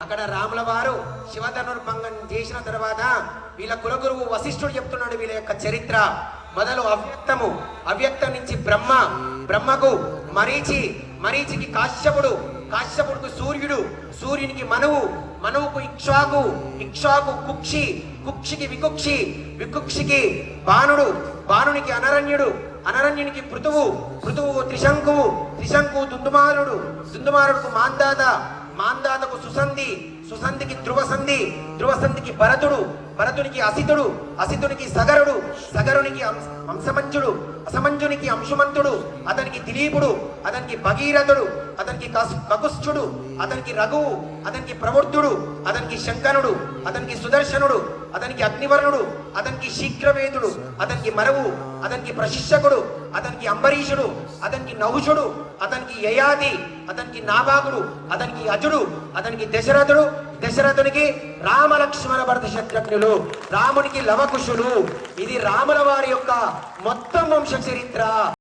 అక్కడ రాముల వారు శివధనుర్భంగం చేసిన తర్వాత వీళ్ళ కులగురువు వశిష్ఠుడు చెప్తున్నాడు వీళ్ళ యొక్క చరిత్ర. మొదలు అవ్యక్తము అవ్యక్తం నుంచి బ్రహ్మ బ్రహ్మకు మరీచి మరీచికి కాశ్యపుడు కాశ్యపుడుకు సూర్యుడు సూర్యునికి మనువు మనువుకు ఇక్ష్వాకు ఇక్ష్వాకు కుక్షి కుక్షికి వికుక్షి వికుక్షికి బాణుడు బాణునికి అనరణ్యుడు అనరణ్యునికి పృతువు పృతువు త్రిశంకువు త్రిశంకువు దుందుమారుడు దుందుమారుడుకు మాందాత మాందాతకు సుసంధి సుసంధికి ధ్రువసంధి ధ్రువసంధికి భరతుడు భరతునికి అసితుడు అసితునికి సగరుడు సగరునికి అంశమంచుడు అసమంజునికి అంశుమంతుడు అతనికి దిలీపుడు అతనికి భగీరథుడు అతనికి కస్- అతనికి రఘువు అతనికి ప్రవృద్ధుడు అతనికి శంకనుడు అతనికి సుదర్శనుడు అతనికి అగ్నివర్ణుడు అతనికి శీఘ్రవేదుడు అతనికి మరవు అతనికి ప్రశిక్షకుడు అతనికి అంబరీషుడు అతనికి నహుషుడు అతనికి యయాది అతనికి నాభాగుడు అతనికి అజుడు అతనికి దశరథుడు దశరథునికి రామలక్ష్మణ భరత శత్రుఘ్నులు రామునికి లవకుశులు. ఇది రాముల వారి యొక్క మొత్తం వంశ చరిత్ర.